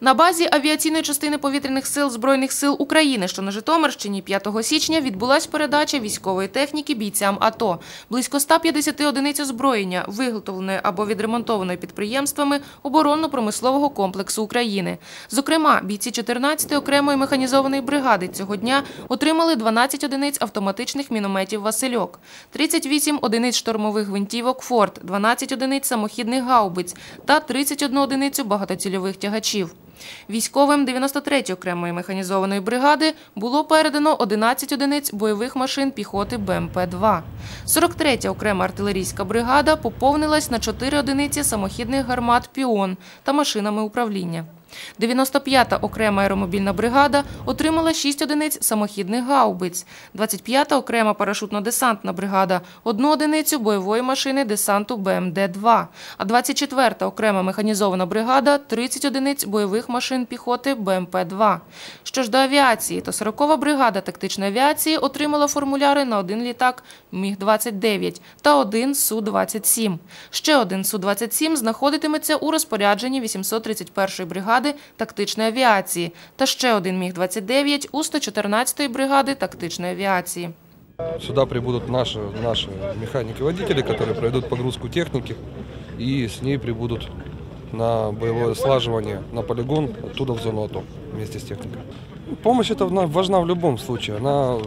На базі авіаційної частини повітряних сил Збройних сил України, що на Житомирщині, 5 січня відбулась передача військової техніки бійцям АТО. Близько 150 одиниць озброєння, виготовленої або відремонтованої підприємствами оборонно-промислового комплексу України. Зокрема, бійці 14-ї окремої механізованої бригади цього дня отримали 12 одиниць автоматичних мінометів «Васильок», 38 одиниць штурмових гвинтівок «Форт», 12 одиниць самохідних гаубиць та 31 одиницю багатоцільових тягачів. Військовим 93-ї окремої механізованої бригади було передано 11 одиниць бойових машин піхоти БМП-2. 43-я окрема артилерійська бригада поповнилась на 4 одиниці самохідних гармат «Піон» та машинами управління. 95-та окрема аеромобільна бригада отримала 6 одиниць самохідних гаубиць, 25-та окрема парашутно-десантна бригада – одну одиницю бойової машини десанту БМД-2, а 24-та окрема механізована бригада – 30 одиниць бойових машин піхоти БМП-2. Що ж до авіації, то 40-ва бригада тактичної авіації отримала формуляри на один літак Міг-29 та один Су-27. Ще один Су-27 знаходитиметься у розпорядженні 831-ї бригади тактичної авіації та ще один Міг-29 у 114-ї бригади тактичної авіації. Сюда прибудут наши, наши механики-водители, которые пройдут погрузку техники и с ней прибудут на боевое слаживание на полигон, оттуда в зону АТО вместе с техникой. Ну, Помощь эта вна- важна в любом случае. Она,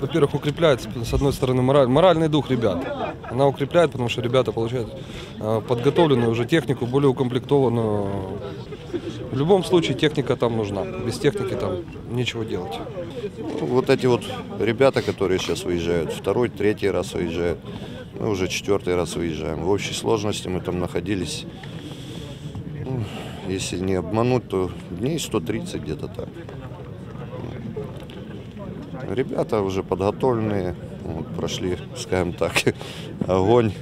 во-первых, укрепляет, с- с одной стороны, мораль, моральный дух ребят. Она укрепляет, потому что ребята получают э, подготовленную уже технику, более укомплектованную. В любом случае техника там нужна. Без техники там нечего делать. Ну, Вот эти вот ребята, которые сейчас выезжают, второй, третий раз выезжают, мы уже четвертый раз выезжаем. В общей сложности мы там находились, ну, если не обмануть, то дней 130 где-то так. Ребята уже подготовленные, прошли, скажем так, огонь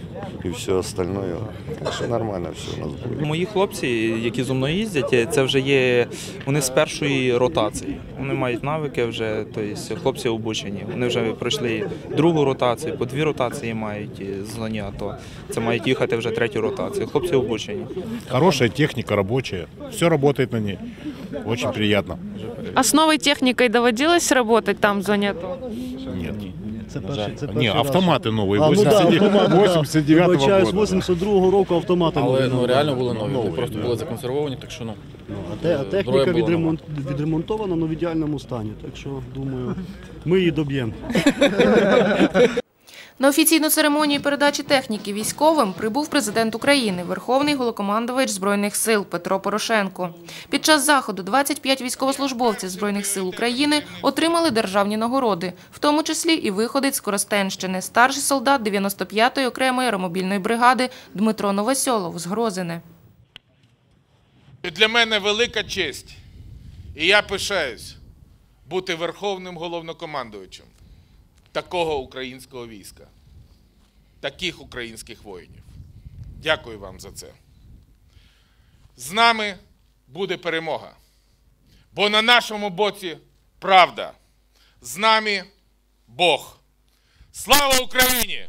и все остальное. Так что нормально все у нас буде. Мої хлопці, які зо мною їздять, це вже є вони з першої ротації. Вони мають навики вже, тобто хлопці обучені. Вони вже пройшли другу ротацію, по дві ротації мають з зоні АТО. Це мають їхати вже третю ротацію. Хлопці обучені. Хороша техніка, робоча, Все працює на ней. Очень приятно. А з новою технікою доводилось працювати там в зоні АТО? Нет. Це перший, це Не, перший раз. автоматы новые. А, ну да, 89 автомат, да. 89 Вибачаюсь, 82-го року автомати Але нові, ну реально були нові. Нові, Вони просто да. були законсервовані, так що ну. А, те, а техніка була відремонт, відремонтована ну, в ідеальному стані. Так що, думаю, ми її доб'ємо. На офіційну церемонію передачі техніки військовим прибув президент України, Верховний головнокомандувач Збройних сил Петро Порошенко. Під час заходу 25 військовослужбовців Збройних сил України отримали державні нагороди, в тому числі і виходець з Коростенщини, старший солдат 95-ї окремої аеромобільної бригади Дмитро Новосьолов з Грозине. Для мене велика честь, і я пишаюсь бути верховним головнокомандувачем такого українського війська, таких українських воїнів. Дякую вам за це. З нами буде перемога, бо на нашому боці правда, з нами Бог. Слава Україні!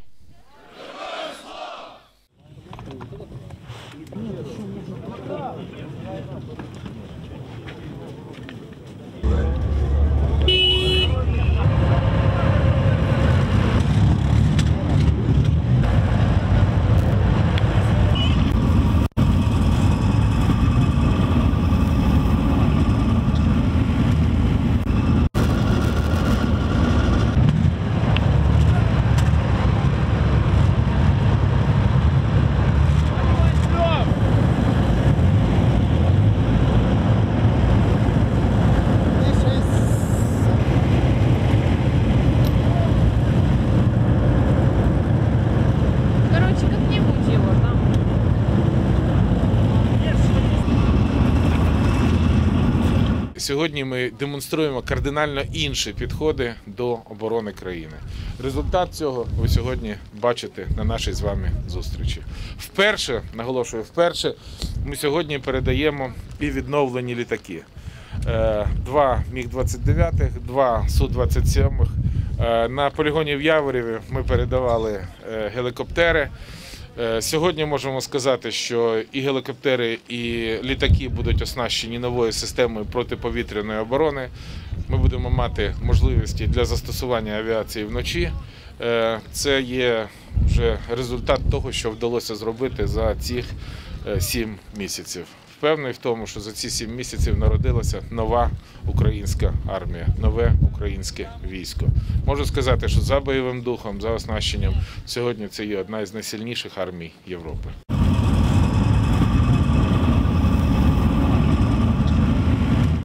Сьогодні ми демонструємо кардинально інші підходи до оборони країни. Результат цього ви сьогодні бачите на нашій з вами зустрічі. Вперше, наголошую, вперше ми сьогодні передаємо і відновлені літаки. Е, Два Міг-29, два Су-27. Е, На полігоні в Яворіві ми передавали е, гелікоптери. Е, Сьогодні можемо сказати, що і гелікоптери, і літаки будуть оснащені новою системою протиповітряної оборони. Ми будемо мати можливості для застосування авіації вночі. Е, Це є вже результат того, що вдалося зробити за цих е, сім місяців. Впевнений в тому, що за ці сім місяців народилася нова українська армія, нове українське військо. Можу сказати, що за бойовим духом, за оснащенням сьогодні це є одна із найсильніших армій Європи.